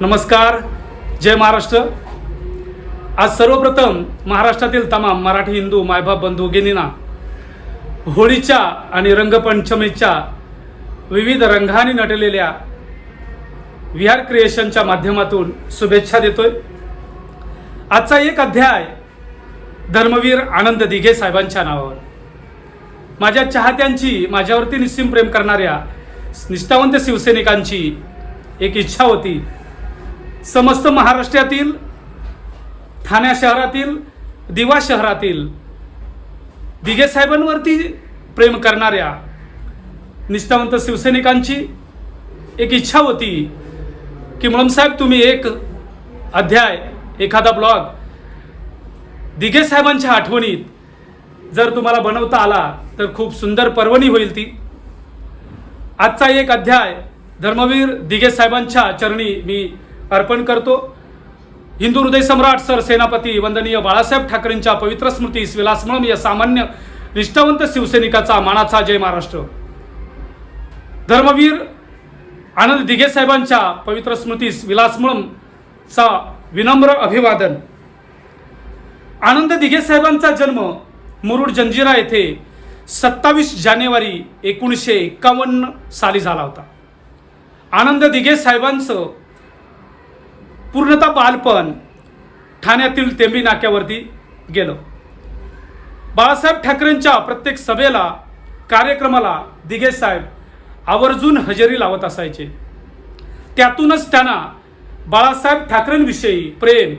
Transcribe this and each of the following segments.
नमस्कार जय महाराष्ट्र. आज सर्वप्रथम महाराष्ट्रातील तमाम मराठी हिंदू मायबाप बंधू भगिनींना होळीच्या आणि रंगपंचमीच्या विविध रंगाने नटलेल्या विहार क्रिएशनच्या माध्यमातून शुभेच्छा देतोय. आजचा एक अध्याय धर्मवीर आनंद दिघे साहेबांच्या नावावर. माझ्या चाहत्यांची माझ्यावरती निस्सीम प्रेम करणाऱ्या निष्ठावंत शिवसैनिकांची एक इच्छा होती. समस्त महाराष्ट्रातील ठाण्या शहरातील दिवा शहरातील दिघे साहेबांवरती प्रेम करणाऱ्या निष्ठावंत शिवसैनिकांची एक इच्छा होती की म्हणून साहेब तुम्ही एक अध्याय एखादा ब्लॉग दिघे साहेबांच्या आठवणीत जर तुम्हाला बनवता आला तर खूप सुंदर पर्वणी होईल ती. आजचा एक अध्याय धर्मवीर दिघे साहेबांच्या चरणी मी अर्पण करतो. हिंदू हृदय सम्राट सर सेनापती वंदनीय बाळासाहेब ठाकरेंच्या पवित्र स्मृतीस विलासमळम या सामान्य निष्ठावंत शिवसैनिकाचा मानाचा जय महाराष्ट्र. धर्मवीर आनंद दिघे साहेबांच्या पवित्र स्मृतीस विलासमळमचा विनम्र अभिवादन. आनंद दिघे साहेबांचा जन्म मुरुड जंजिरा येथे सत्तावीस जानेवारी एकोणीसशे एक्कावन्न साली झाला होता. आनंद दिघे साहेबांचं पूर्णतः बालपण ठाण्यातील तेंबी नाक्यावरती गेलं. बाळासाहेब ठाकरेंच्या प्रत्येक सभेला कार्यक्रमाला दिघे साहेब आवर्जून हजेरी लावत असायचे. त्यातूनच त्यांना बाळासाहेब ठाकरेंविषयी प्रेम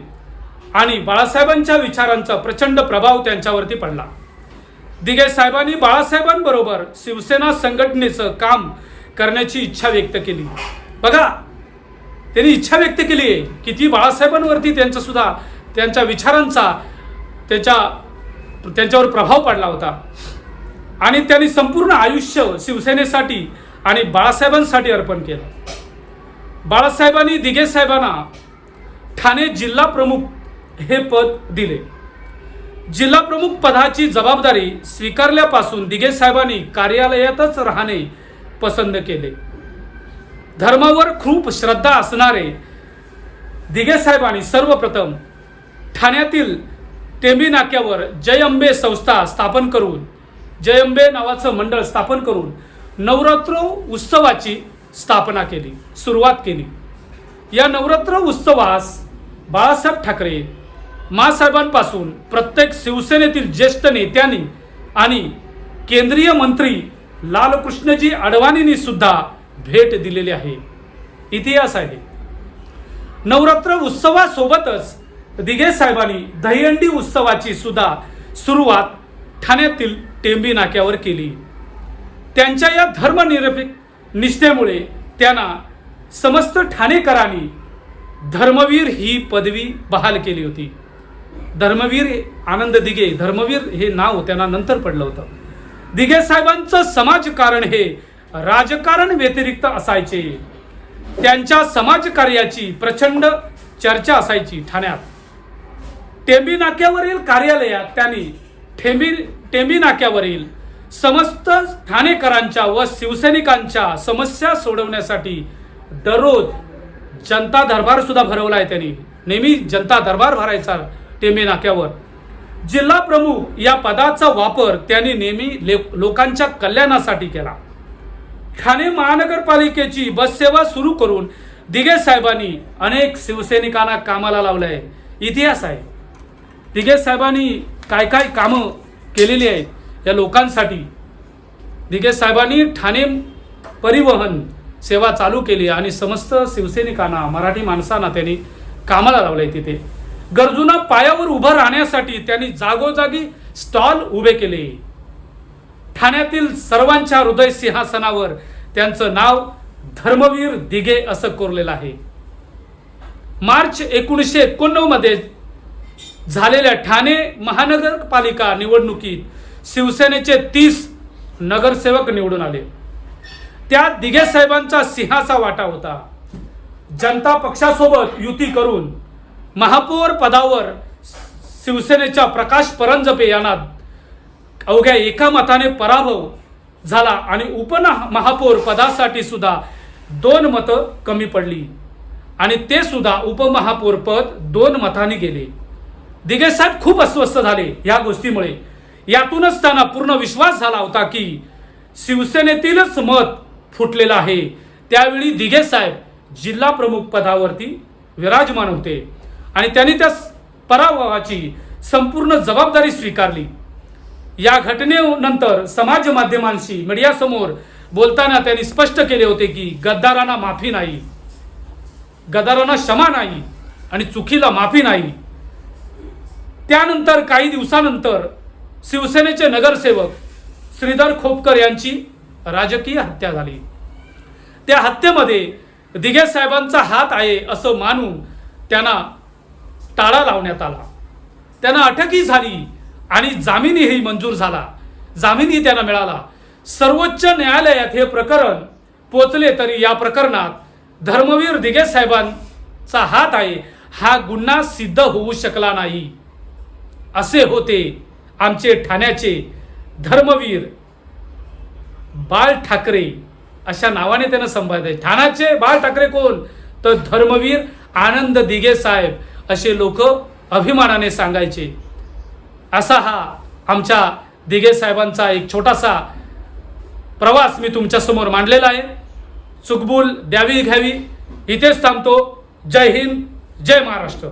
आणि बाळासाहेबांच्या विचारांचा प्रचंड प्रभाव त्यांच्यावरती पडला. दिघे साहेबांनी बाळासाहेबांबरोबर शिवसेना संघटनेचं काम करण्याची इच्छा व्यक्त केली. बघा त्यांनी इच्छा व्यक्त केली आहे की ती बाळासाहेबांवरती त्यांचासुद्धा त्यांच्या विचारांचा त्याच्या त्यांच्यावर प्रभाव पडला होता. आणि त्यांनी संपूर्ण आयुष्य शिवसेनेसाठी आणि बाळासाहेबांसाठी अर्पण केलं. बाळासाहेबांनी दिघे साहेबांना ठाणे जिल्हा प्रमुख हे पद दिले. जिल्हा प्रमुख पदाची जबाबदारी स्वीकारल्यापासून दिघे साहेबांनी कार्यालयातच राहणे पसंत केले. धर्मावर खूप श्रद्धा असणारे दिघेसाहेबांनी सर्वप्रथम ठाण्यातील टेंबी नाक्यावर जय अंबे संस्था स्थापन करून जय अंबे नावाचं मंडळ स्थापन करून नवरात्र उत्सवाची स्थापना केली सुरुवात केली. या नवरात्र उत्सवास बाळासाहेब ठाकरे मासाहेबांपासून प्रत्येक शिवसेनेतील ज्येष्ठ नेत्यांनी आणि केंद्रीय मंत्री लालकृष्णजी अडवाणींनी सुद्धा भेट दिलेली आहे. इतिहास आहे. नवरात्र उत्सवासोबतच दिघे साहेबांनी दहीहंडी उत्सवाची सुद्धा सुरुवात ठाण्यातील टेंबी नाक्यावर केली. त्यांच्या या धर्मनिरपेक्ष निष्ठेमुळे त्यांना समस्त ठाणेकरांनी धर्मवीर ही पदवी बहाल केली होती. धर्मवीर आनंद दिघे धर्मवीर हे नाव त्यांना नंतर पडलं होतं. दिघे साहेबांचं समाजकारण हे राजकारण व्यतिरिक्त असायचे. त्यांच्या समाजकार्याची प्रचंड चर्चा असायची ठाण्यात. टेंबी नाक्यावरील कार्यालयात त्यांनी ठेंबी टेंबी नाक्यावरील समस्त ठाणेकरांच्या व शिवसैनिकांच्या समस्या सोडवण्यासाठी दररोज जनता दरबार सुद्धा भरवला आहे त्यांनी. नेहमी जनता दरबार भरायचा टेंबी नाक्यावर. जिल्हा प्रमुख या पदाचा वापर त्यांनी नेहमी ले- लोकांच्या कल्याणासाठी केला. ठाणे महानगरपालिकेची बससेवा सुरू करून दिगे साहेबांनी अनेक शिवसैनिकांना कामाला लावलं आहे इतिहास आहे. दिगे साहेबांनी काय काय कामं केलेली आहेत या लोकांसाठी. दिगे साहेबांनी ठाणे परिवहन सेवा चालू केली आणि समस्त शिवसैनिकांना मराठी माणसांना त्यांनी कामाला लावलंय तिथे. गरजूंना पायावर उभं राहण्यासाठी त्यांनी जागोजागी स्टॉल उभे केले. ठाण्यातील सर्वांच्या हृदय सिंहासनावर त्यांचं नाव धर्मवीर दिघे असं कोरलेलं आहे. मार्च एकोणीसशे एकोणनवमध्ये मध्ये झालेल्या ठाणे महानगरपालिका निवडणुकीत शिवसेनेचे तीस नगरसेवक निवडून आले. त्या दिघे साहेबांचा सिंहाचा वाटा होता. जनता पक्षासोबत युती करून महापौर पदावर शिवसेनेच्या प्रकाश परंजपे यांना अवघ्या एका मताने पराभव झाला आणि उपन महापौर पदासाठी सुद्धा दोन मतं कमी पडली. आणि ते सुद्धा उपमहापौरपद दोन मतांनी गेले. दिघे साहेब खूप अस्वस्थ झाले या गोष्टीमुळे. यातूनच त्यांना पूर्ण विश्वास झाला होता की शिवसेनेतीलच मत फुटलेलं आहे. त्यावेळी दिघे साहेब जिल्हा प्रमुख पदावरती विराजमान होते. आणि त्यांनी त्या पराभवाची संपूर्ण जबाबदारी स्वीकारली. या घटनेनंतर समाज माध्यमांशी मीडियासमोर बोलताना त्यांनी स्पष्ट केले होते की गद्दारांना माफी नाही. गद्दारांना क्षमा नाही आणि चुकीला माफी नाही. त्यानंतर काही दिवसानंतर शिवसेनेचे नगरसेवक श्रीधर खोपकर यांची राजकीय हत्या झाली. त्या हत्येमध्ये दिघे साहेबांचा हात आहे असं मानून त्यांना टाळा लावण्यात आला. त्यांना अटकही झाली. आणि जामीनही मंजूर झाला. जामीनही त्यांना मिळाला. सर्वोच्च न्यायालयात हे प्रकरण पोचले तरी या प्रकरणात धर्मवीर दिघे साहेबांचा हात आहे. हा गुन्हा सिद्ध होऊ शकला नाही. असे होते आमचे ठाण्याचे धर्मवीर बाळ ठाकरे अशा नावाने त्यांना संबोधायचे ठाण्याचे बाळ ठाकरे कोण? तर धर्मवीर आनंद दिघे साहेब असे लोक अभिमानाने सांगायचे. असा हा आमच्या दिघे साहेबांचा एक छोटासा प्रवास मी तुमच्यासमोर मांडलेला आहे. चुकबुल द्यावी घ्यावी. इथेच थांबतो. जय हिंद. जय महाराष्ट्र.